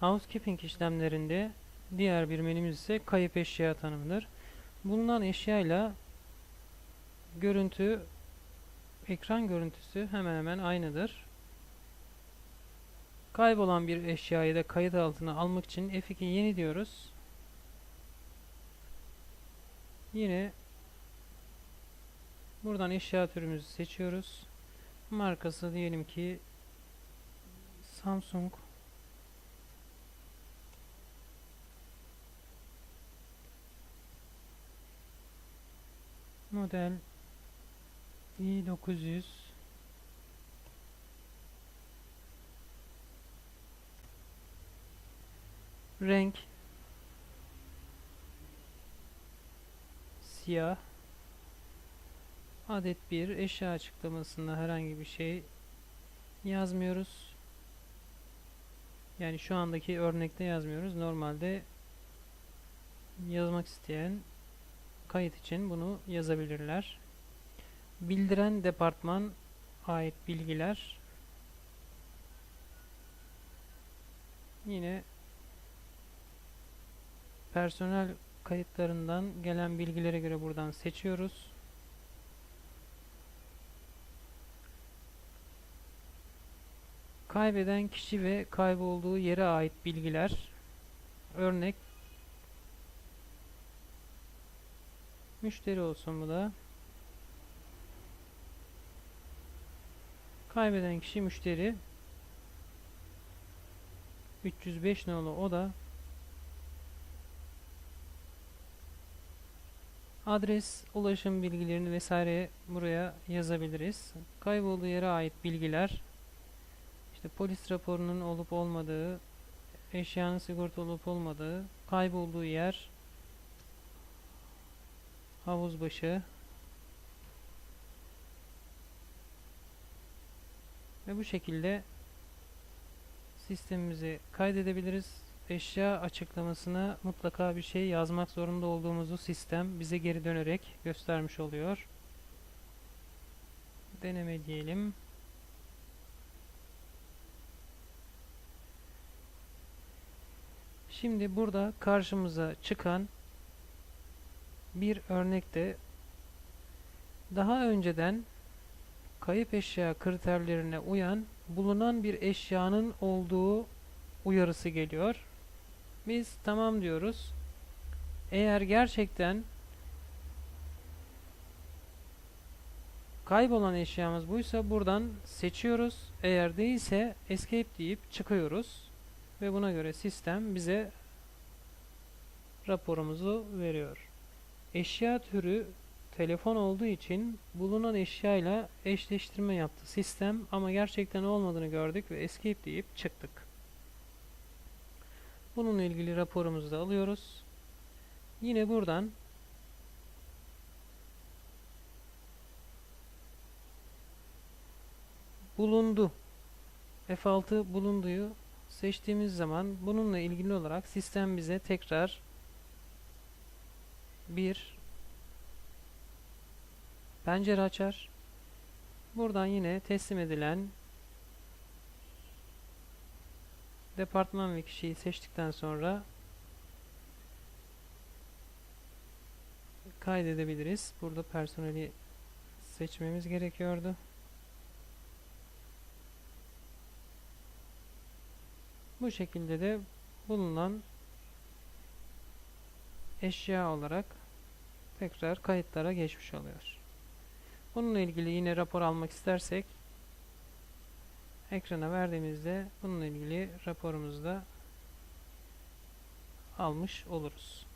Housekeeping işlemlerinde diğer bir menümüz ise kayıp eşya tanımıdır. Bulunan eşyayla görüntü ekran görüntüsü hemen hemen aynıdır. Kaybolan bir eşyayı da kayıt altına almak için F2 yeni diyoruz. Yine buradan eşya türümüzü seçiyoruz. Markası diyelim ki Samsung model i900 renk siyah adet bir eşya açıklamasında herhangi bir şey yazmıyoruz. Yani şu andaki örnekte yazmıyoruz. Normalde yazmak isteyen kayıt için bunu yazabilirler. Bildiren departman ait bilgiler yine personel kayıtlarından gelen bilgilere göre buradan seçiyoruz. Kaybeden kişi ve kaybolduğu yere ait bilgiler örnek müşteri olsun bu da. Kaybeden kişi müşteri. 305 nolu oda adres, ulaşım bilgilerini vesaire buraya yazabiliriz. Kaybolduğu yere ait bilgiler. İşte polis raporunun olup olmadığı, eşyanın sigorta olup olmadığı, kaybolduğu yer, havuz başı ve bu şekilde sistemimizi kaydedebiliriz. Eşya açıklamasına mutlaka bir şey yazmak zorunda olduğumuzu sistem bize geri dönerek göstermiş oluyor. Deneme diyelim. Şimdi burada karşımıza çıkan bir örnekte daha önceden kayıp eşya kriterlerine uyan bulunan bir eşyanın olduğu uyarısı geliyor. Biz tamam diyoruz. Eğer gerçekten kaybolan eşyamız buysa buradan seçiyoruz. Eğer değilse escape deyip çıkıyoruz. Ve buna göre sistem bize raporumuzu veriyor. Eşya türü telefon olduğu için bulunan eşyayla eşleştirme yaptı sistem ama gerçekten olmadığını gördük ve escape deyip çıktık. Bununla ilgili raporumuzu da alıyoruz. Yine buradan bulundu F6 bulunduyu seçtiğimiz zaman bununla ilgili olarak sistem bize tekrar bir pencere açar. Buradan yine teslim edilen departman ve kişiyi seçtikten sonra kaydedebiliriz. Burada personeli seçmemiz gerekiyordu. Bu şekilde de bulunan eşya olarak tekrar kayıtlara geçmiş oluyor. Bununla ilgili yine rapor almak istersek ekrana verdiğimizde bununla ilgili raporumuzu da almış oluruz.